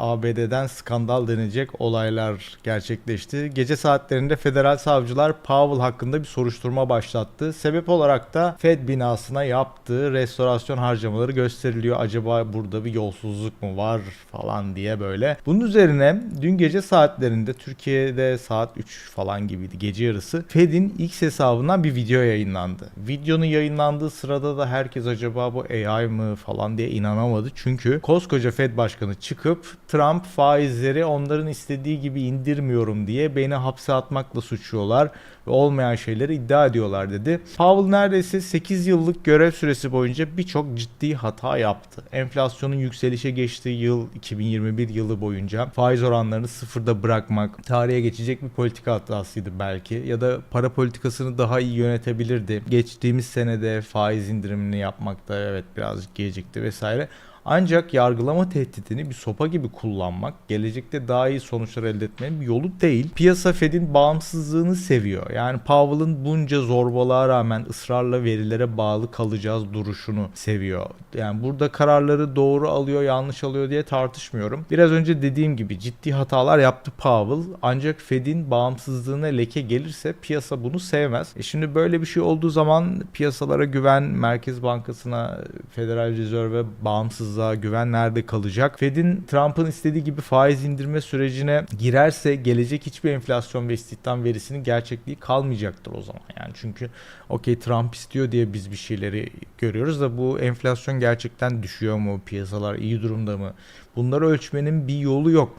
ABD'den skandal denecek olaylar gerçekleşti. Gece saatlerinde federal savcılar Powell hakkında bir soruşturma başlattı. Sebep olarak da Fed binasına yaptığı restorasyon harcamaları gösteriliyor. Acaba burada bir yolsuzluk mu var falan diye böyle. Bunun üzerine dün gece saatlerinde Türkiye'de saat 3 falan gibiydi gece yarısı Fed'in X hesabından bir video yayınlandı. Videonun yayınlandığı sırada da herkes acaba bu AI mı falan diye inanamadı. Çünkü koskoca Fed başkanı çıkıp Trump faizleri onların istediği gibi indirmiyorum diye beni hapse atmakla suçluyorlar ve olmayan şeyleri iddia ediyorlar dedi. Powell neredeyse 8 yıllık görev süresi boyunca birçok ciddi hata yaptı. Enflasyonun yükselişe geçtiği yıl 2021 yılı boyunca faiz oranlarını sıfırda bırakmak tarihe geçecek bir politika hatasıydı belki ya da para politikasını daha iyi yönetebilirdi. Geçtiğimiz senede faiz indirimini yapmakta evet birazcık gecikti vesaire. Ancak yargılama tehditini bir sopa gibi kullanmak gelecekte daha iyi sonuçlar elde etmenin bir yolu değil. Piyasa Fed'in bağımsızlığını seviyor. Yani Powell'ın bunca zorbalığa rağmen ısrarla verilere bağlı kalacağız duruşunu seviyor. Yani burada kararları doğru alıyor, yanlış alıyor diye tartışmıyorum. Biraz önce dediğim gibi ciddi hatalar yaptı Powell. Ancak Fed'in bağımsızlığına leke gelirse piyasa bunu sevmez. E şimdi böyle bir şey olduğu zaman piyasalara güven, Merkez Bankası'na, Federal Rezerv'e bağımsızlığa güven nerede kalacak? Fed'in Trump'ın istediği gibi faiz indirme sürecine girerse gelecek hiçbir enflasyon ve istihdam verisinin gerçekliği kalmayacaktır o zaman. Yani çünkü okey Trump istiyor diye biz bir şeyleri görüyoruz da bu enflasyon gerçekten düşüyor mu? Piyasalar iyi durumda mı? Bunları ölçmenin bir yolu yok.